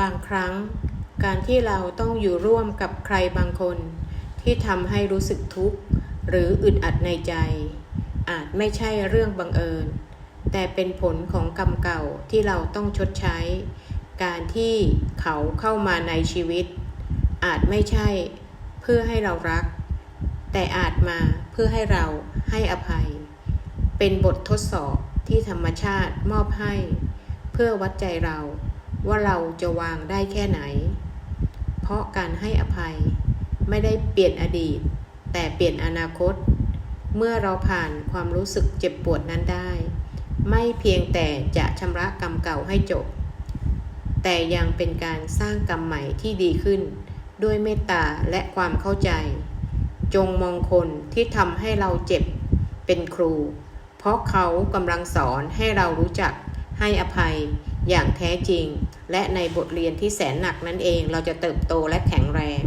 บางครั้ง การที่เราต้องอยู่ร่วมกับใครบางคน ที่ทำให้รู้สึกทุกข์หรืออึดอัดในใจ อาจไม่ใช่เรื่องบังเอิญ แต่เป็นผลของกรรมเก่าที่เราต้องชดใช้ การที่เขาเข้ามาในชีวิต อาจไม่ใช่เพื่อให้เรารัก แต่อาจมาเพื่อให้เราให้อภัย เป็นบททดสอบที่ธรรมชาติมอบให้ เพื่อวัดใจเรา ว่าเราจะวางได้แค่ไหน เพราะการให้อภัยไม่ได้เปลี่ยนอดีต แต่เปลี่ยนอนาคต เมื่อเราผ่านความรู้สึกเจ็บปวดนั้นได้ ไม่เพียงแต่จะชำระกรรมเก่าให้จบ แต่ยังเป็นการสร้างกรรมใหม่ที่ดีขึ้น ด้วยเมตตาและความเข้าใจ จงมองคนที่ทำให้เราเจ็บเป็นครู เพราะเขากำลังสอนให้เรารู้จักให้อภัย อย่างแท้จริง และในบทเรียนที่แสนหนักนั่นเองเราจะเติบโตและแข็งแรง